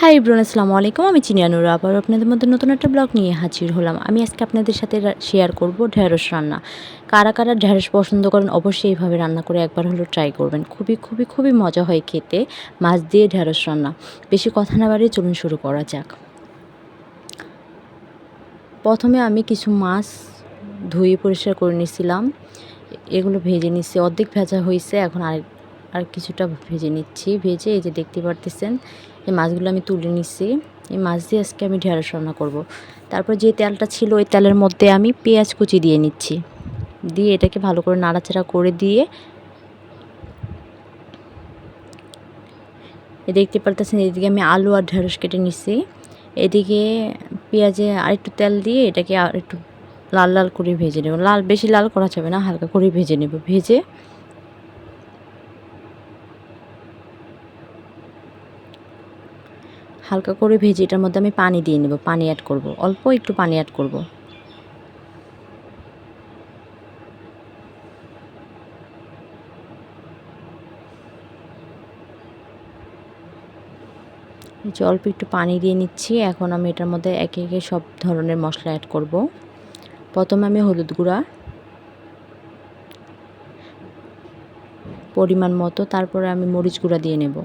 High ইব্রুন আসসালামু আলাইকুম। আমি চিনিয়ানুর আবার আপনাদের মধ্যে নতুন একটা ব্লগ নিয়ে হাজির হলাম। আমি আজকে আপনাদের সাথে শেয়ার করব ঢেঁড়স রান্না। কারা কারা ঢেঁড়স পছন্দ করেন অবশ্যই এইভাবে রান্না করে একবার হলো ট্রাই করবেন। খুবই খুবই খুবই মজা হয় খেতে। মাছ দিয়ে ঢেঁড়স রান্না। বেশি কথা না বাড়িয়ে চলুন শুরু করা যাক। প্রথমে আমি কিছু মাছ ধুয়ে পরিষ্কার করে নিয়েছিলাম। এগুলো ভেজে নিচ্ছি অর্ধেক ভেজা হয়েছে। এখন আরেক আর কিছুটা ভেজে নিচ্ছি। ভেজে এই যে দেখতে পারতেছেন এই মাছগুলো আমি তুলে নিচ্ছি এই মাছ দিয়ে আজকে আমি ঢেঁড়স রান্না করব। তারপর যে তেলটা ছিল, ওই তেলের মধ্যে আমি পেঁয়াজ কুচি দিয়ে নিচ্ছি। দিয়ে এটাকে ভালো করে নাড়াচাড়া করে দিয়ে দেখতে পারতেছেন, এদিকে আমি আলু আর ঢেঁড়স কেটে নিচ্ছি এদিকে পেঁয়াজে আরেকটু তেল দিয়ে এটাকে আর একটু লাল লাল করে ভেজে নেব। লাল, বেশি লাল করা যাবে না, হালকা করে ভেজে নেব। ভেজে হালকা করে ভেজে এটার মধ্যে আমি পানি দিয়ে নেব, পানি অ্যাড করব। অল্প একটু পানি অ্যাড করব। যে অল্প একটু পানি দিয়ে নিচ্ছি, এখন আমি এটার মধ্যে একে একে সব ধরনের মশলা অ্যাড করব। প্রথমে আমি হলুদ গুঁড়া, পরিমাণ মতো, তারপরে আমি মরিচ গুঁড়া দিয়ে নেব।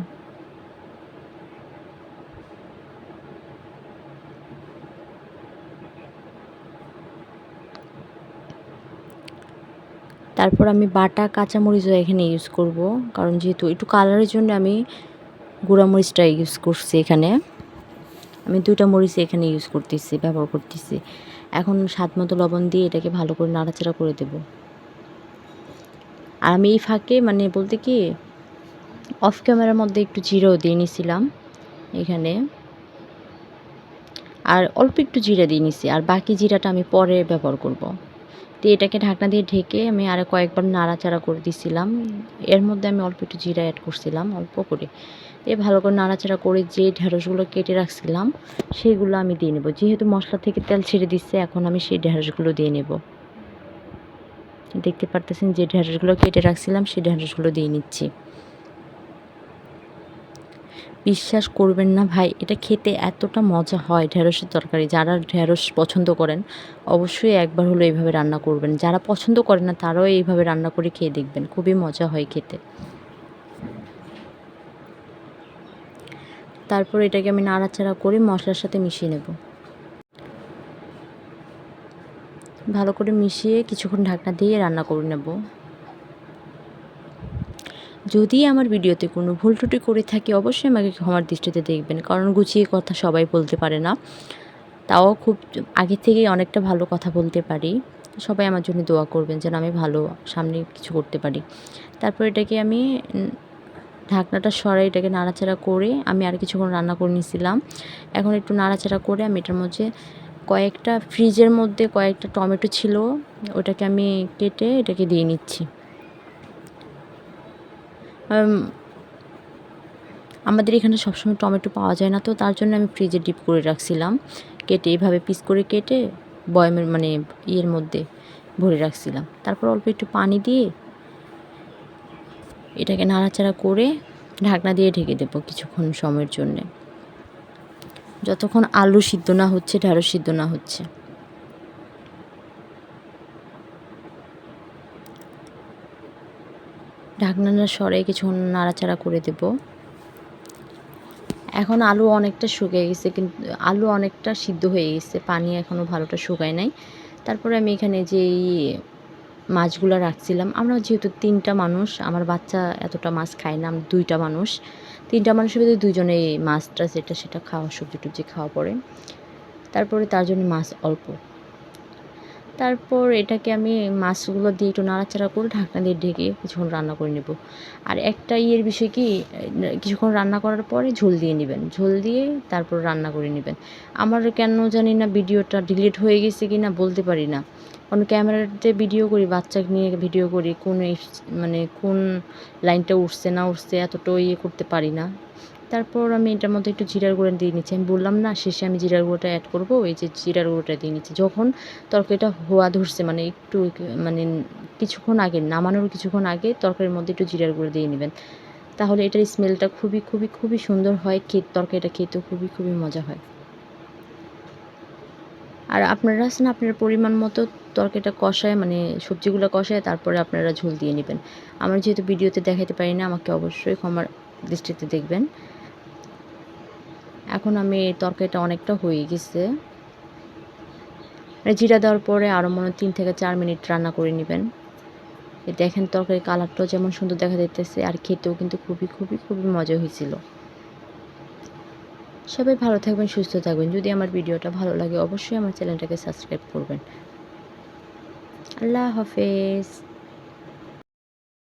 তারপর আমি বাটা কাঁচামরিচও এখানে ইউজ করব। কারণ যেহেতু একটু কালারের জন্য আমি গুঁড়া মরিচটা ইউজ করছি এখানে। আমি দুইটা মরিচ এখানে ইউজ করতেছি, ব্যবহার করতেছি। এখন স্বাদ মতো লবণ দিয়ে এটাকে ভালো করে নাড়াচাড়া করে দেব। আর আমি এই ফাঁকে মানে বলতে কি অফ ক্যামেরার মধ্যে একটু জিরাও দিয়ে নিছিলাম এখানে। আর অল্প একটু জিরা দিয়ে নিছি, আর বাকি জিরাটা আমি পরে ব্যবহার করব। তো এটাকে ঢাকনা দিয়ে ঢেকে আমি আরও কয়েকবার নাড়াচাড়া করে দিছিলাম। এর মধ্যে আমি অল্প একটু জিরা অ্যাড করছিলাম, অল্প করে। এ ভালো করে নাড়াচাড়া করে যে ঢেঁড়সগুলো কেটে রাখছিলাম, সেগুলো আমি দিয়ে নেব। যেহেতু মশলা থেকে তেল ছেড়ে দিচ্ছে, এখন আমি সেই ঢেঁড়সগুলো দিয়ে নেব। দেখতে পারতেছেন যে ঢেঁড়সগুলো কেটে রাখছিলাম, সেই ঢেঁড়সগুলো দিয়ে নিচ্ছি। বিশ্বাস করবেন না ভাই, এটা খেতে এতটা মজা হয় ঢেঁড়সের তরকারি। যারা ঢেঁড়স পছন্দ করেন, অবশ্যই একবার হলো এইভাবে রান্না করবেন। যারা পছন্দ করেন না, তারাও এইভাবে রান্না করে খেয়ে দেখবেন। খুবই মজা হয় খেতে। তারপর এটাকে আমি নাড়াচাড়া করে মশলার সাথে মিশিয়ে নেব। ভালো করে মিশিয়ে কিছুক্ষণ ঢাকনা দিয়ে রান্না করে নেব। যদি আমার ভিডিওতে কোনো ভুল ত্রুটি করে থাকি, অবশ্যই আমাকে ক্ষমার দৃষ্টিতে দেখবেন। কারণ গুছিয়ে কথা সবাই বলতে পারে না। তাও খুব আগে থেকেই অনেকটা ভালো কথা বলতে পারি। সবাই আমার জন্য দোয়া করবেন যেন আমি ভালো সামনে কিছু করতে পারি। তারপর এটাকে আমি ঢাকনাটা সরাই, এটাকে নাড়াচাড়া করে আমি আর কিছুক্ষণ রান্না করে নিয়েছিলাম। এখন একটু নাড়াচাড়া করে আমি এটার মধ্যে কয়েকটা ফ্রিজের মধ্যে কয়েকটা টমেটো ছিল, ওটাকে আমি কেটে এটাকে দিয়ে নিচ্ছি। আমাদের এখানে সবসময় টমেটো পাওয়া যায় না, তো তার জন্য আমি ফ্রিজে ডিপ করে রাখছিলাম। কেটে এভাবে পিস করে কেটে বয়মের মানে ইয়ের মধ্যে ভরে রাখছিলাম। তারপর অল্প একটু পানি দিয়ে এটাকে নাড়াচাড়া করে ঢাকনা দিয়ে ঢেকে দেবো কিছুক্ষণ সময়ের জন্যে। যতক্ষণ আলু সিদ্ধ না হচ্ছে, ঢেঁড়স সিদ্ধ না হচ্ছে। ঢাকনাটা সরে কিছু নাড়াচাড়া করে দেব। এখন আলু অনেকটা শুকিয়ে গেছে কিন্তু আলু অনেকটা সিদ্ধ হয়ে গেছে, পানি এখনও ভালোটা শুকায় নাই। তারপরে আমি এখানে যেই মাছগুলো রাখছিলাম, আমরা যেহেতু তিনটা মানুষ, আমার বাচ্চা এতটা মাছ খায় না, আমরা দুইটা মানুষ। তিনটা মানুষের ভিতরে দুজনে মাছটা সেটা সেটা খাওয়া সবজি টুবজি খাওয়া পড়ে। তারপরে তার জন্য মাছ অল্প। তারপর এটাকে আমি মাছগুলো দিয়ে একটু নাড়াচাড়া করে ঢাকনা দিয়ে ঢেকে কিছুক্ষণ রান্না করে নেব। আর একটা ইয়ের বিষয় কি, কিছুক্ষণ রান্না করার পরে ঝোল দিয়ে নেবেন। ঝোল দিয়ে তারপর রান্না করে নেবেন। আমার কেন জানি না ভিডিওটা ডিলিট হয়ে গেছে কি না বলতে পারি না। কারণ ক্যামেরাতে ভিডিও করি বাচ্চাকে নিয়ে ভিডিও করি, কোন মানে কোন লাইনটা উঠছে না উঠছে এতটা ইয়ে করতে পারি না। তারপর আমি এটার মধ্যে একটু জিরার গুঁড়ো দিয়ে নিচ্ছি। আমি বললাম, না, শেষে আমি জিরার গুঁড়োটা অ্যাড করব, ওই যে জিরার গুঁড়োটা দিয়ে নিচ্ছি। যখন তরকারিটা হওয়া ধরছে মানে একটু মানে কিছুক্ষণ আগে, নামানোর কিছুক্ষণ আগে তরকারির মধ্যে একটু জিরার গুঁড়ো দিয়ে নেবেন। তাহলে এটার স্মেলটা খুবই খুবই খুবই সুন্দর হয় খেত তরকারিটা খেতেও খুবই খুবই মজা হয়। আর আপনারা আছেন, আপনার পরিমাণ মতো তরকারিটা কষায় মানে সবজিগুলো কষায়, তারপরে আপনারা ঝোল দিয়ে নেবেন। আমার যেহেতু ভিডিওতে দেখাতে পারি না, আমাকে অবশ্যই ক্ষমার দৃষ্টিতে দেখবেন। এখন আমি তরকারিটা অনেকটা হয়ে গেছে। জিরা দেওয়ার পরে আরও মনে তিন থেকে চার মিনিট রান্না করে নেবেন। এই দেখেন তরকারি কালারটাও যেমন সুন্দর দেখা যাইতেছে আর খেতেও কিন্তু খুবই খুবই খুবই মজা হয়েছিল। সবাই ভালো থাকবেন, সুস্থ থাকবেন। যদি আমার ভিডিওটা ভালো লাগে অবশ্যই আমার চ্যানেলটাকে সাবস্ক্রাইব করবেন। আল্লাহ হাফেজ।